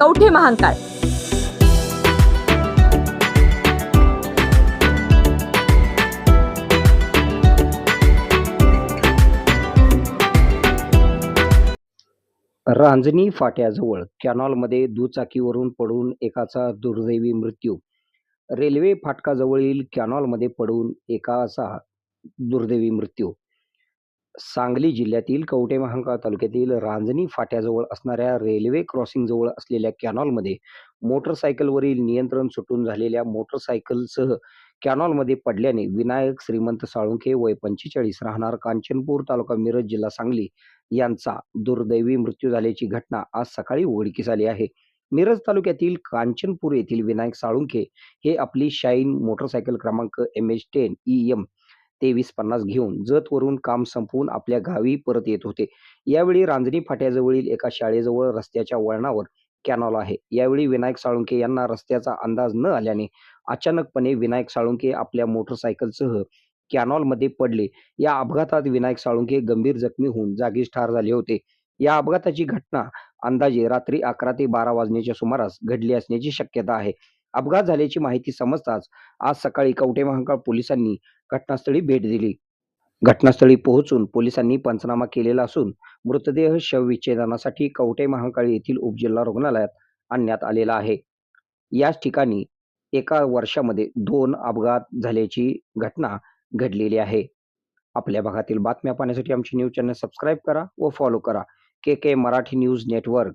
कवठे महांकाळ रांजणी फाट्याजवळ कॅनॉलमध्ये दुचाकीवरून पडून एकाचा दुर्दैवी मृत्यू. रेल्वे फाटकाजवळील कॅनॉलमध्ये पडून एकाचा दुर्दैवी मृत्यू. सांगली जिल्ह्यातील कवटे महांकाळ तालुक्यातील रांजणी फाट्याजवळ असणाऱ्या रेल्वे क्रॉसिंगजवळ असलेल्या कॅनॉलमध्ये मोटरसायकलवरील नियंत्रण सुटून झालेल्या मोटरसायकलसह कॅनॉलमध्ये पडल्याने विनायक श्रीमंत साळुंखे वय पंचेचाळीस राहणार कांचनपूर तालुका मिरज जिल्हा सांगली यांचा दुर्दैवी मृत्यू झाल्याची घटना आज सकाळी उघडकीस आली आहे. मिरज तालुक्यातील कांचनपूर येथील विनायक साळुंखे हे आपली शाईन मोटरसायकल क्रमांक M H ten E M तेवीस पन्नास घेऊन जतवरून काम संपवून आपल्या गावी परत येत होते. यावेळी रांजणी फाट्याजवळील एका शाळेजवळ रस्त्याच्या वळणावर कॅनॉल आहे. यावेळी विनायक साळुंके यांना रस्त्याचा अंदाज न आल्याने अचानकपणे विनायक साळुंके आपल्या मोटरसायकलसह कॅनॉलमध्ये पडले. या अपघातात विनायक साळुंके गंभीर जखमी होऊन जागीच ठार झाले होते. या अपघाताची घटना अंदाजे रात्री अकरा ते बारा वाजण्याच्या सुमारास घडली असण्याची शक्यता आहे. अपघात झाल्याची माहिती समजताच आज सकाळी कवटे महांकाळ पोलिसांनी घटनास्थळी भेट दिली. घटनास्थळी पोहोचून पोलिसांनी पंचनामा केलेला असून मृतदेह शवविच्छेदनासाठी कवटे महांकाळ येथील उपजिल्हा रुग्णालयात आणण्यात आलेला आहे. याच ठिकाणी एका वर्षामध्ये दोन अपघात झाल्याची घटना घडलेली आहे. आपल्या भागातील बातम्या पाहण्यासाठी आमचे न्यूज चॅनल सबस्क्राईब करा व फॉलो करा. K K Marathi news network.